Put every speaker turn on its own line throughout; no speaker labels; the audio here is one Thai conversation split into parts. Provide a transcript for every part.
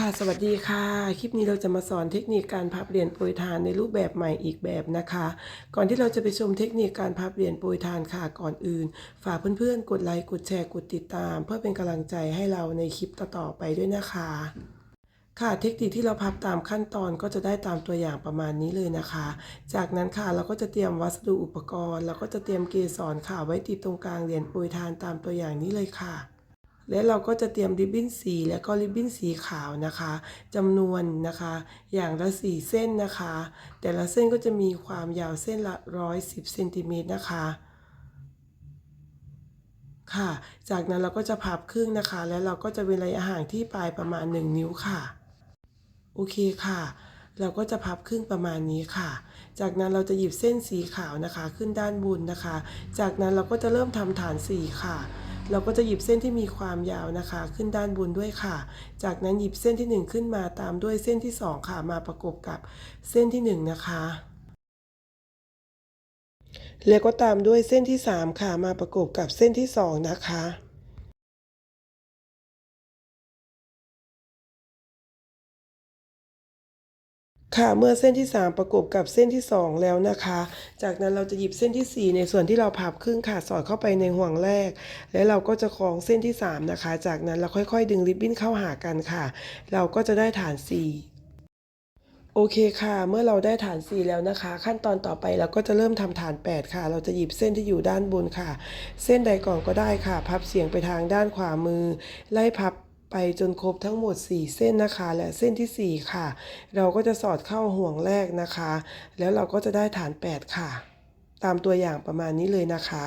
ค่ะสวัสดีค่ะ คลิปนี้เราจะมาสอนเทคนิคการพับเหรียญโปรยทานในรูปแบบใหม่อีกแบบนะคะ ก่อนที่เราจะไปชมเทคนิคการพับเหรียญโปรยทานค่ะก่อนอื่น ฝากเพื่อนๆ กดไลค์กดแชร์กดติดตาม เพื่อเป็นกำลังใจให้เราในคลิปต่อๆไปด้วยนะคะ ค่ะเทคนิคที่เราพับตามขั้นตอนก็จะได้ตามตัวอย่างประมาณนี้เลยนะคะ จากนั้นค่ะเราก็จะเตรียมวัสดุอุปกรณ์ แล้วก็จะเตรียมเกสรค่ะไว้ติดตรงกลางเหรียญโปรยทานตามตัวอย่างนี้เลยค่ะ และเราก็จะเตรียมริบบิ้นสีและก็ริบบิ้นสีขาวนะคะจำนวนนะคะ อย่างละสี่เส้นนะคะ แต่ละเส้นก็จะมีความยาวเส้นละร้อยสิบเซนติเมตรนะคะค่ะ จากนั้นเราก็จะพับครึ่งนะคะ แล้วเราก็จะเว้นระยะห่างที่ปลายประมาณ 1 นิ้วค่ะ โอเคค่ะ เราก็จะพับครึ่งประมาณนี้ค่ะ จากนั้นเราจะหยิบเส้นสีขาวนะคะ ขึ้นด้านบนนะคะ จากนั้นเราก็จะเริ่มทำฐานสีค่ะ เราก็จะหยิบเส้นที่มีความยาวนะคะ ขึ้นด้านบนด้วยค่ะ จากนั้นหยิบเส้นที่ 1 ขึ้นมาตามด้วยเส้นที่ 2 ค่ะมาประกบกับเส้นที่ 1 นะคะแล้วก็ตามด้วยเส้นที่ 3 ค่ะมาประกบกับเส้นที่ 2 นะคะ ค่ะเมื่อเส้นที่ 3 ประกบกับเส้นที่ 2 แล้วนะคะ จากนั้นเราจะหยิบเส้นที่ 4 ในส่วนที่เราพับครึ่งค่ะสอดเข้าไปในห่วงแรก แล้วเราก็จะคล้องเส้นที่ 3 นะคะ จากนั้นเราค่อยๆ ดึงริบบิ้นเข้าหากันค่ะ เราก็จะได้ฐาน 4โอเคค่ะ เมื่อเราได้ฐาน 4 แล้วนะคะ ขั้นตอนต่อไปเราก็จะเริ่มทำฐาน 8 ค่ะ เราจะหยิบเส้นที่อยู่ด้านบนค่ะ เส้นใดก่อนก็ได้ค่ะ พับเสียงไปทางด้านขวามือ ไล่พับ ไปจนครบทั้งหมด 4 เส้นนะคะ และเส้นที่ 4 ค่ะ เราก็จะสอดเข้าห่วงแรกนะคะ แล้วเราก็จะได้ฐาน 8 ค่ะ ตามตัวอย่างประมาณนี้เลยนะคะ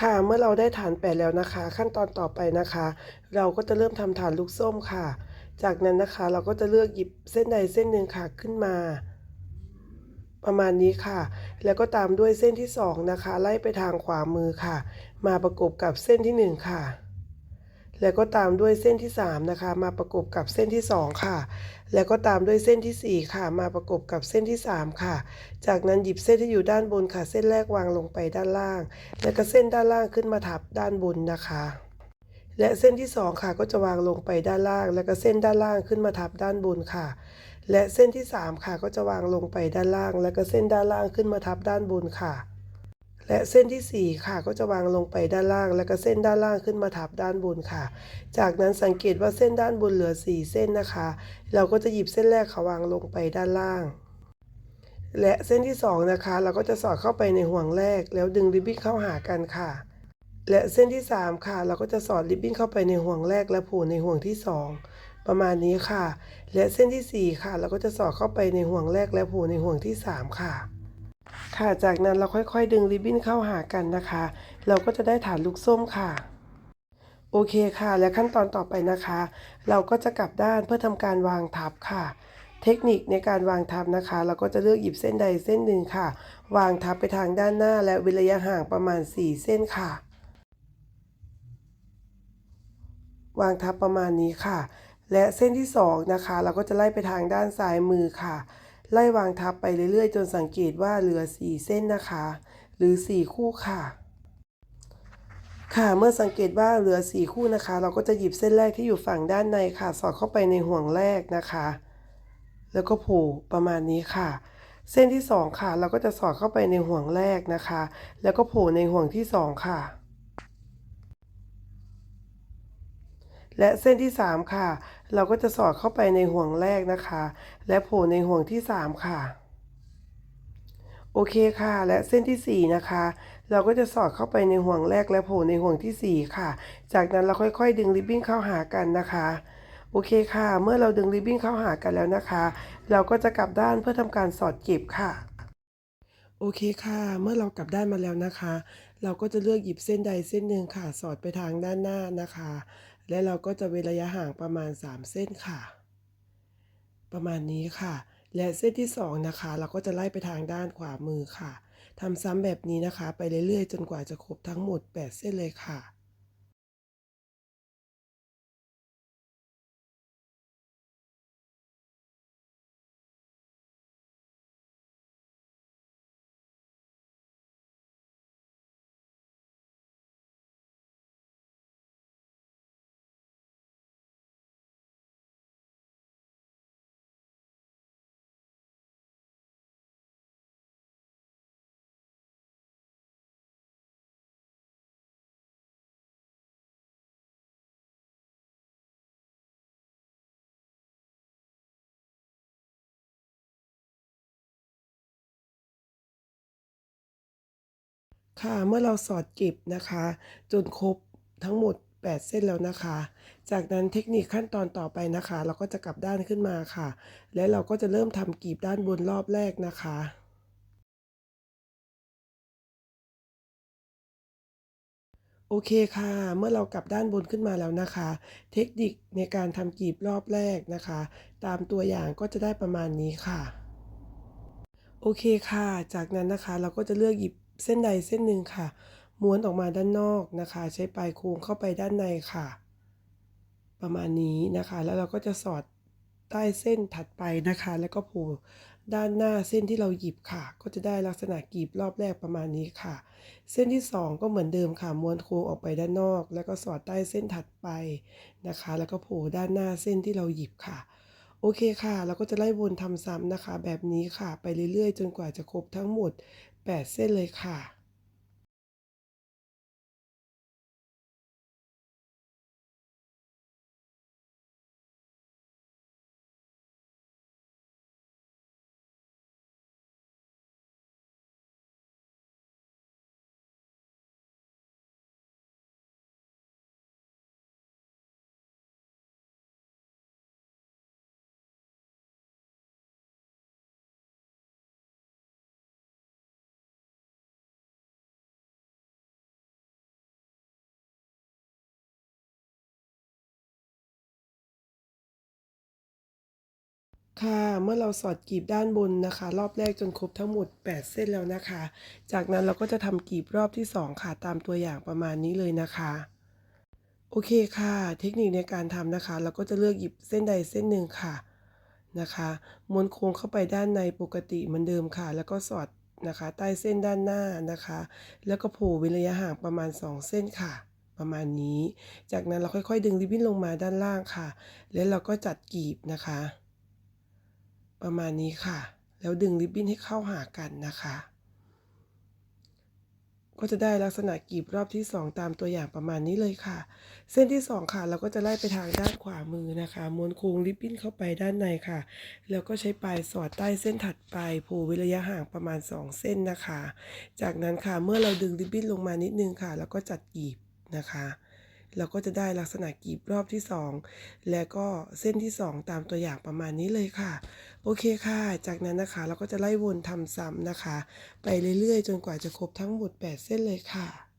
ค่ะเมื่อเราได้ฐานแปดแล้วนะคะ ขั้นตอนต่อไปนะคะ เราก็จะเริ่มทำฐานลูกส้มค่ะ จากนั้นนะคะเราก็จะเลือกหยิบเส้นใดเส้นหนึ่งค่ะขึ้นมา ประมาณนี้ค่ะ แล้วก็ตามด้วยเส้นที่สองนะคะ ไล่ไปทางขวามือค่ะ มาประกบกับเส้นที่หนึ่งค่ะ แล้วก็ตามด้วยเส้นที่สามนะคะ มาประกบกับเส้นที่สองค่ะ แล้วก็ตามด้วยเส้นที่สี่ค่ะ มาประกบกับเส้นที่สามค่ะ จากนั้นหยิบเส้นที่อยู่ด้านบนค่ะ เส้นแรกวางลงไปด้านล่าง แล้วก็เส้นด้านล่างขึ้นมาทับด้านบนนะคะ และเส้นที่สองค่ะก็จะวางลงไปด้านล่าง แล้วก็เส้นด้านล่างขึ้นมาทับด้านบนค่ะ และเส้นที่สามค่ะก็จะวางลงไปด้านล่าง แล้วก็เส้นด้านล่างขึ้นมาทับด้านบนค่ะ และเส้นที่สี่ค่ะก็จะวางลงไปด้านล่าง แล้วก็เส้นด้านล่างขึ้นมาทับด้านบนค่ะ จากนั้นสังเกตว่าเส้นด้านบนเหลือสี่เส้นนะคะ เราก็จะหยิบเส้นแรกค่ะวางลงไปด้านล่าง และเส้นที่สองนะคะเราก็จะสอดเข้าไปในห่วงแรก แล้วดึงริบบิ้นเข้าหากันค่ะ และเส้นที่สามค่ะ เราก็จะสอดริบบิ้นเข้าไปในห่วงแรกและผูในห่วงที่สองประมาณนี้ค่ะ และเส้นที่สี่ค่ะ เราก็จะสอดเข้าไปในห่วงแรกและผูในห่วงที่สามค่ะ ค่ะจากนั้นเราค่อยๆ ดึงริบบิ้นเข้าหากันนะคะ เราก็จะได้ฐานลูกส้มค่ะ โอเคค่ะ และขั้นตอนต่อไปนะคะ เราก็จะกลับด้านเพื่อทำการวางทับค่ะ เทคนิคในการวางทับนะคะ เราก็จะเลือกหยิบเส้นใดเส้นหนึ่งค่ะ วางทับไปทางด้านหน้า และเว้นระยะห่างประมาณ 4 เส้นค่ะ วางทับประมาณนี้ค่ะ และเส้นที่สองนะคะ เราก็จะไล่ไปทางด้านซ้ายมือค่ะ ไล่วางทับไปเรื่อยๆ จนสังเกตว่าเหลือ 4 เส้นนะคะ หรือ 4 คู่ค่ะ ค่ะเมื่อสังเกตว่าเหลือ 4 คู่นะคะ เราก็จะหยิบเส้นแรกที่อยู่ฝั่งด้านในค่ะ สอดเข้าไปในห่วงแรกนะคะ แล้วก็ผูกประมาณนี้ค่ะเส้นที่ 2 ค่ะ เราก็จะสอดเข้าไปในห่วงแรกนะคะ แล้วก็ผูกในห่วงที่ 2 ค่ะ และเส้นที่ 3 ค่ะ เราก็จะสอดเข้าไปในห่วงแรกนะคะ และโผล่ในห่วงที่ 3 ค่ะ โอเคค่ะ และเส้นที่ 4 นะคะ เราก็จะสอดเข้าไปในห่วงแรกและโผล่ในห่วงที่ 4 ค่ะ จากนั้นเราค่อยๆ ดึงริบบิ้นเข้าหากันนะคะโอเคค่ะ เมื่อเราดึงริบบิ้นเข้าหากันแล้วนะคะ เราก็จะกลับด้านเพื่อทำการสอดเก็บค่ะ โอเคค่ะ เมื่อเรากลับด้านมาแล้วนะคะ เราก็จะเลือกหยิบเส้นใดเส้นหนึ่งค่ะ สอดไปทางด้านหน้านะคะ และเราก็จะเว้นระยะห่างประมาณ 3 เส้นค่ะ ประมาณนี้ค่ะ และเส้นที่สองนะคะ เราก็จะไล่ไปทางด้านขวามือค่ะทำซ้ำแบบนี้นะคะ ไปเรื่อยๆ จนกว่าจะครบทั้งหมด 8 เส้นเลยค่ะ ค่ะ เมื่อเราสอดเก็บนะคะ จนครบทั้งหมด 8 เส้นแล้วนะคะ จากนั้นเทคนิคขั้นตอนต่อไปนะคะ เราก็จะกลับด้านขึ้นมาค่ะ และเราก็จะเริ่มทำกลีบด้านบนรอบแรกนะคะโอเคค่ะ เมื่อเรากลับด้านบนขึ้นมาแล้วนะคะ เทคนิคในการทำกลีบรอบแรกนะคะ ตามตัวอย่างก็จะได้ประมาณนี้ค่ะ โอเคค่ะ จากนั้นนะคะเราก็จะเลือกหยิบ เส้นใดเส้นหนึ่งค่ะ ม้วนออกมาด้านนอกนะคะ ใช้ปลายโค้งเข้าไปด้านในค่ะ ประมาณนี้นะคะ แล้วเราก็จะสอดใต้เส้นถัดไปนะคะ แล้วก็ผล่ด้านหน้าเส้นที่เราหยิบค่ะ ก็จะได้ลักษณะกลีบรอบแรกประมาณนี้ค่ะ เส้นที่ 2 ก็เหมือนเดิมค่ะ ม้วนโค้งออกไปด้านนอก แล้วก็สอดใต้เส้นถัดไปนะคะ แล้วก็ผล่ด้านหน้าเส้นที่เราหยิบค่ะ โอเคค่ะ เราก็จะไล่วนทำซ้ำนะคะ แบบนี้ค่ะ ไปเรื่อยๆ จนกว่าจะครบทั้งหมด 8 เส้นเลยค่ะ ค่ะ เมื่อเราสอดกลีบด้านบนนะคะ รอบแรกจนครบทั้งหมด 8 เส้นแล้วนะคะ จากนั้นเราก็จะทำกลีบรอบที่ 2 ค่ะ ตามตัวอย่างประมาณนี้เลยนะคะ โอเคค่ะ เทคนิคในการทำนะคะ เราก็จะเลือกหยิบเส้นใดเส้นหนึ่งค่ะนะคะม้วนโค้งเข้าไปด้านในปกติเหมือนเดิมค่ะ แล้วก็สอดนะคะใต้เส้นด้านหน้านะคะ แล้วก็โผล่เว้นระยะห่างประมาณ 2 เส้นค่ะ ประมาณนี้ จากนั้นเราค่อยๆ ดึงริบบิ้นลงมาด้านล่างค่ะ แล้วเราก็จัดกลีบนะคะ ประมาณนี้ค่ะ แล้วดึงริบบิ้นให้เข้าหากันนะคะ ก็จะได้ลักษณะกลีบรอบที่ 2 ตามตัวอย่างประมาณนี้เลยค่ะ เส้นที่ 2 ค่ะ เราก็จะไล่ไปทางด้านขวามือนะคะ ม้วนโค้งริบบิ้นเข้าไปด้านในค่ะ แล้วก็ใช้ปลายสอดใต้เส้นถัดไปผล่เว้นระยะห่างประมาณ 2 เส้นนะคะ จากนั้นค่ะเมื่อเราดึงริบบิ้นลงมานิดนึงค่ะ แล้วก็จัดกลีบนะคะ เราก็จะได้ลักษณะกรีบรอบที่ 2 และก็เส้นที่ 2 ตามตัวอย่างประมาณนี้เลยค่ะ โอเคค่ะ จากนั้นนะคะเราก็จะไล่วนทำซ้ำนะคะ ไปเรื่อยๆ จนกว่าจะครบทั้งหมด 8 เส้นเลยค่ะ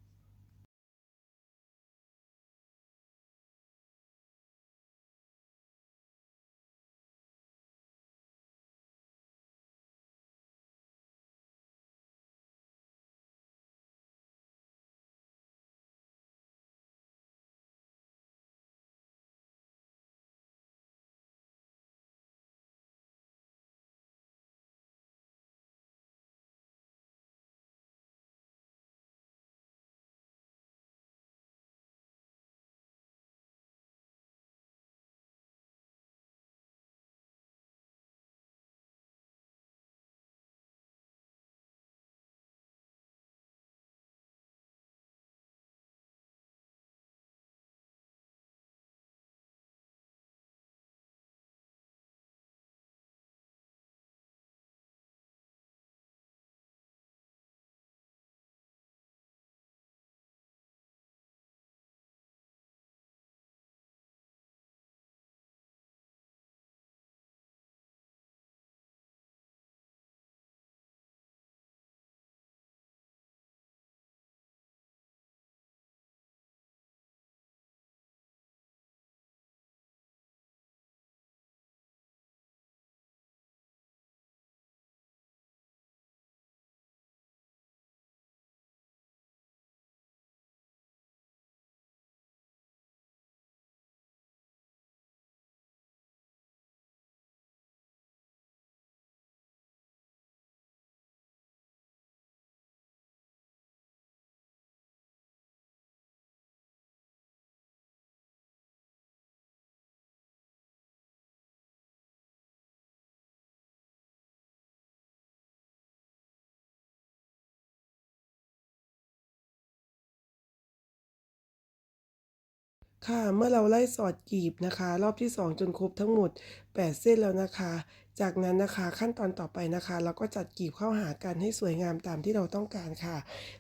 ค่ะ เมื่อเราไล่สอดกีบนะคะ รอบที่ 2 จนครบทั้งหมด 8 เส้นแล้วนะคะ จากนั้นนะคะขั้นตอนต่อไปนะคะ เราก็จัดกีบเข้าหากันให้สวยงามตามที่เราต้องการค่ะ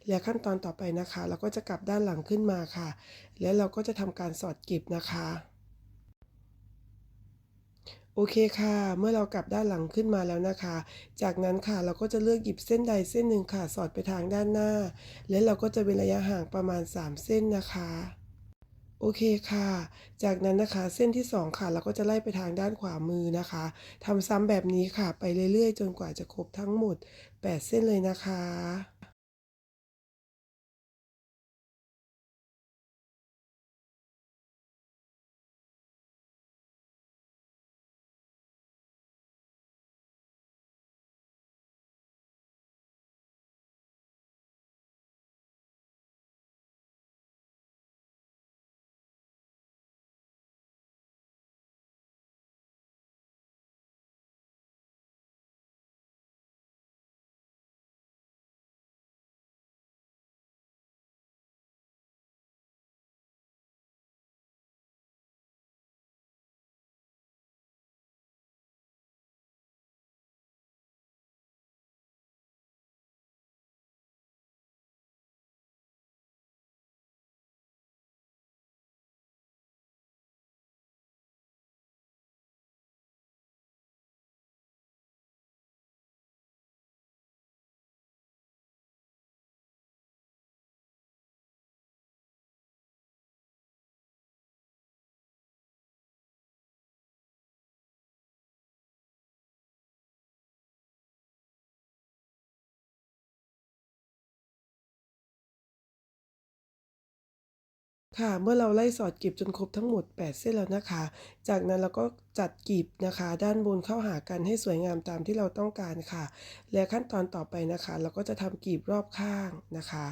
และขั้นตอนต่อไปนะคะ เราก็จะกลับด้านหลังขึ้นมาค่ะ และเราก็จะทำการสอดกีบนะคะโอเคค่ะ เมื่อเรากลับด้านหลังขึ้นมาแล้วนะคะ จากนั้นค่ะเราก็จะเลือกหยิบเส้นใดเส้นหนึ่งค่ะ สอดไปทางด้านหน้า และเราก็จะเว้นระยะห่างประมาณ 3 เส้นนะคะ โอเคค่ะ จากนั้นนะคะเส้นที่ 2 ค่ะ เราก็จะไล่ไปทางด้านขวามือนะคะ ทำซ้ำแบบนี้ค่ะ ไปเรื่อยๆ จนกว่าจะครบทั้งหมด 8 เส้นเลยนะคะ ค่ะ เมื่อเราไล่สอดกลีบจนครบทั้งหมด 8 เส้นแล้วนะคะ จากนั้นเราก็จัดกลีบนะคะ ด้านบนเข้าหากันให้สวยงามตามที่เราต้องการค่ะ และขั้นตอนต่อไปนะคะ เราก็จะทำกลีบรอบข้างนะคะ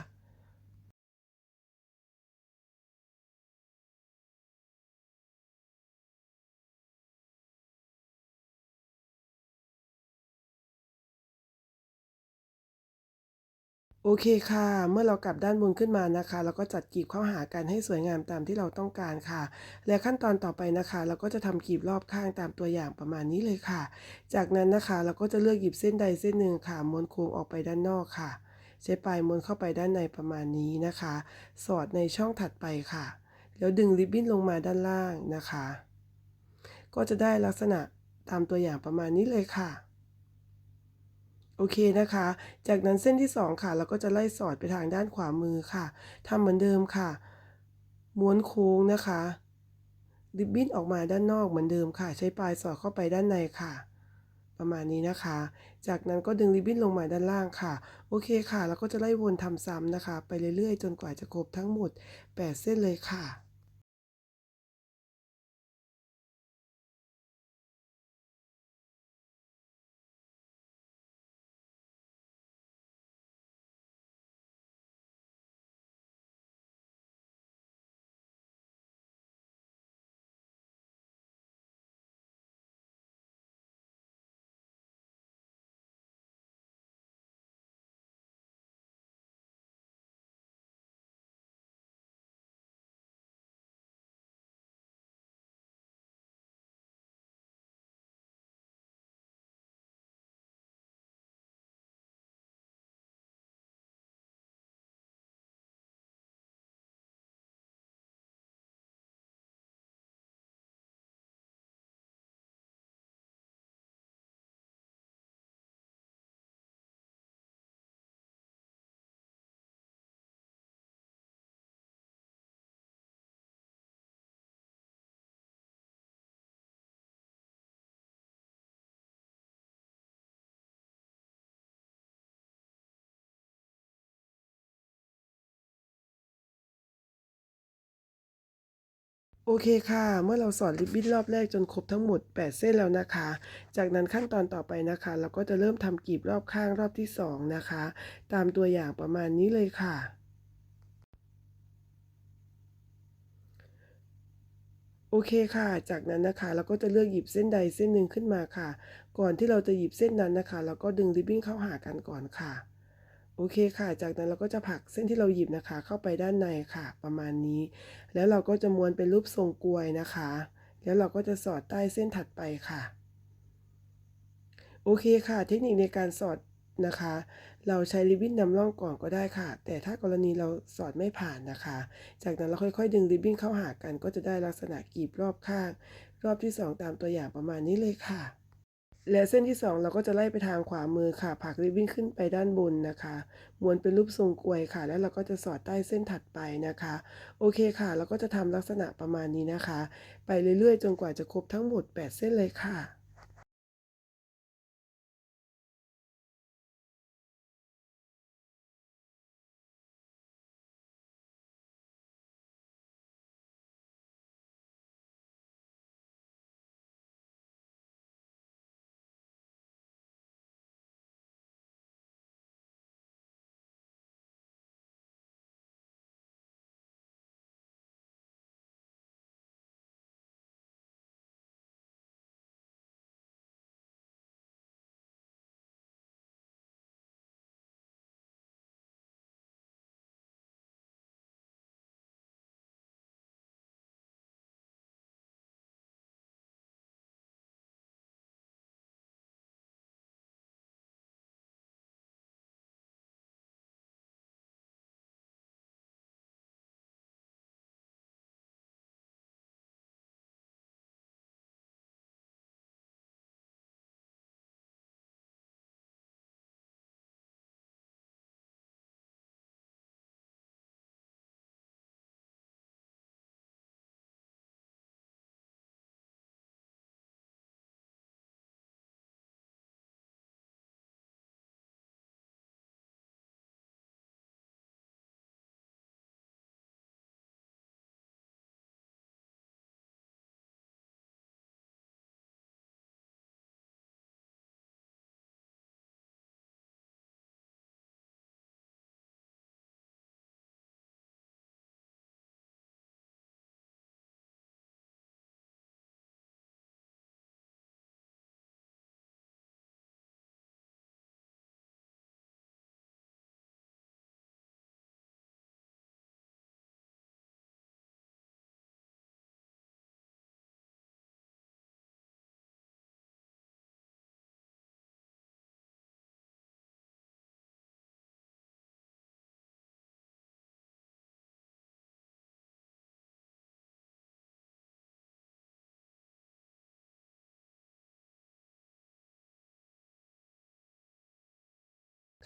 โอเคค่ะ เมื่อเรากลับด้านบนขึ้นมานะคะ เราก็จัดกลีบเข้าหากันให้สวยงามตามที่เราต้องการค่ะ และขั้นตอนต่อไปนะคะ เราก็จะทำกลีบรอบข้างตามตัวอย่างประมาณนี้เลยค่ะ จากนั้นนะคะเราก็จะเลือกหยิบเส้นใดเส้นหนึ่งค่ะม้วนโค้งออกไปด้านนอกค่ะ ใช้ปลายม้วนเข้าไปด้านในประมาณนี้นะคะ สอดในช่องถัดไปค่ะ แล้วดึงริบบิ้นลงมาด้านล่างนะคะ ก็จะได้ลักษณะตามตัวอย่างประมาณนี้เลยค่ะ เคนะคะ จากนั้นเส้นที่ 2 ค่ะ เราก็จะไล่สอดไปทางด้านขวามือค่ะทำเหมือนเดิมค่ะ ม้วนโค้งนะคะริบบิ้นออกมาด้านนอกเหมือนเดิมค่ะ ใช้ปลายสอดเข้าไปด้านในค่ะ ประมาณนี้นะคะ จากนั้นก็ดึงริบบิ้นลงมาด้านล่างค่ะ โอเคค่ะ แล้วก็จะไล่วนทำซ้ำนะคะ ไปเรื่อยๆ จนกว่าจะครบทั้งหมด 8 เส้นเลยค่ะ โอเคค่ะ เมื่อเราสอดริบบิ้นรอบแรกจนครบทั้งหมด 8 เส้นแล้วนะคะ จากนั้นขั้นตอนต่อไปนะคะ เราก็จะเริ่มทำกลีบรอบข้างรอบที่ 2 นะคะ ตามตัวอย่างประมาณนี้เลยค่ะ โอเคค่ะ จากนั้นนะคะ เราก็จะเลือกหยิบเส้นใดเส้นหนึ่งขึ้นมาค่ะ ก่อนที่เราจะหยิบเส้นนั้นนะคะ เราก็ดึงริบบิ้นเข้าหากันก่อนค่ะ โอเคค่ะ จากนั้นเราก็จะผักเส้นที่เราหยิบนะคะ เข้าไปด้านในค่ะ ประมาณนี้ แล้วเราก็จะม้วนเป็นรูปทรงกลวยนะคะ แล้วเราก็จะสอดใต้เส้นถัดไปค่ะ โอเคค่ะ เทคนิคในการสอดนะคะ เราใช้ริบบิ้นนำร่องก่อนก็ได้ค่ะ แต่ถ้ากรณีเราสอดไม่ผ่านนะคะ จากนั้นเราค่อยๆ ดึงริบบิ้นเข้าหากัน ก็จะได้ลักษณะกรีบรอบข้าง รอบที่ 2 ตามตัวอย่างประมาณนี้เลยค่ะ และเส้นที่ 2 เราก็จะไล่ไปทางขวามือค่ะ ผักริบบิ้นขึ้นไปด้านบนนะคะ ม้วนเป็นรูปทรงกลวยค่ะ แล้วเราก็จะสอดใต้เส้นถัดไปนะคะ โอเคค่ะ เราก็จะทำลักษณะประมาณนี้นะคะ ไปเรื่อยๆ จนกว่าจะครบทั้งหมด 8 เส้นเลยค่ะ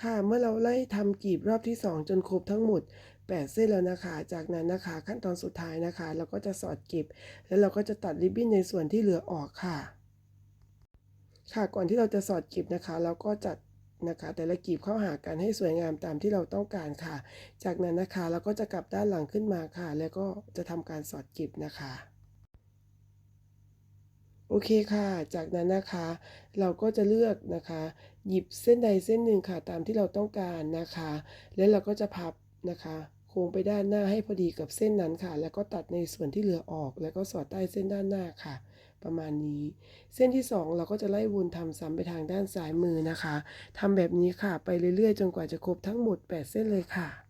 ค่ะ เมื่อเราไล่ทำกลีบรอบที่ 2 จนครบทั้งหมด 8 เส้นแล้วนะคะ จากนั้นนะคะ ขั้นตอนสุดท้ายนะคะ เราก็จะสอดกลีบแล้วเราก็จะตัดริบบิ้นในส่วนที่เหลือออกค่ะ ค่ะก่อนที่เราจะสอดกลีบนะคะ เราก็จัดนะคะแต่ละกลีบเข้าหากันให้สวยงามตามที่เราต้องการค่ะ จากนั้นนะคะเราก็จะกลับด้านหลังขึ้นมาค่ะ แล้วก็จะทำการสอดกลีบนะคะ โอเคค่ะ จากนั้นนะคะ เราก็จะเลือกนะคะ หยิบเส้นใดเส้นหนึ่งค่ะตามที่เราต้องการนะคะ แล้วเราก็จะพับนะคะโค้งไปด้านหน้าให้พอดีกับเส้นนั้นค่ะ แล้วก็ตัดในส่วนที่เหลือออก แล้วก็สอดใต้เส้นด้านหน้าค่ะ ประมาณนี้ เส้นที่ 2 เราก็จะไล่วนทำซ้ำไปทางด้านซ้ายมือนะคะทำแบบนี้ค่ะ ไปเรื่อยๆ จนกว่าจะครบทั้งหมด 8 เส้นเลยค่ะ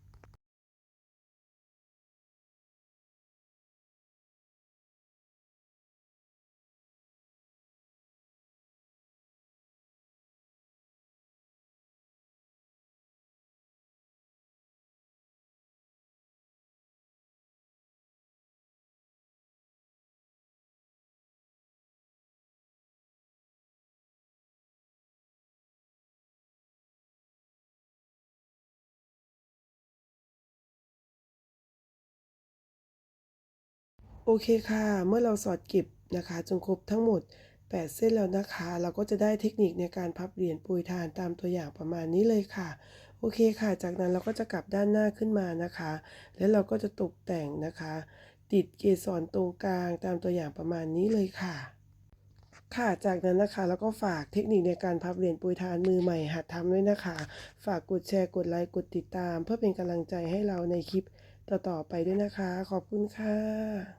โอเคค่ะ เมื่อเราสอดเก็บนะคะจนครบทั้งหมด 8 เส้นแล้วนะคะ เราก็จะได้เทคนิคในการพับเหรียญปรยทานตามตัวอย่างประมาณนี้เลยค่ะ โอเคค่ะ จากนั้นเราก็จะกลับด้านหน้าขึ้นมานะคะ แล้วเราก็จะตกแต่งนะคะ ติดเกสรตรงกลางตามตัวอย่างประมาณนี้เลยค่ะค่ะ จากนั้นนะคะแล้วก็ฝากเทคนิคในการพับเหรียญปรยทานมือใหม่หัดทำด้วยนะคะ ฝากกดแชร์กดไลค์กดติดตาม เพื่อเป็นกำลังใจให้เราในคลิปต่อๆไปด้วยนะคะ ขอบคุณค่ะ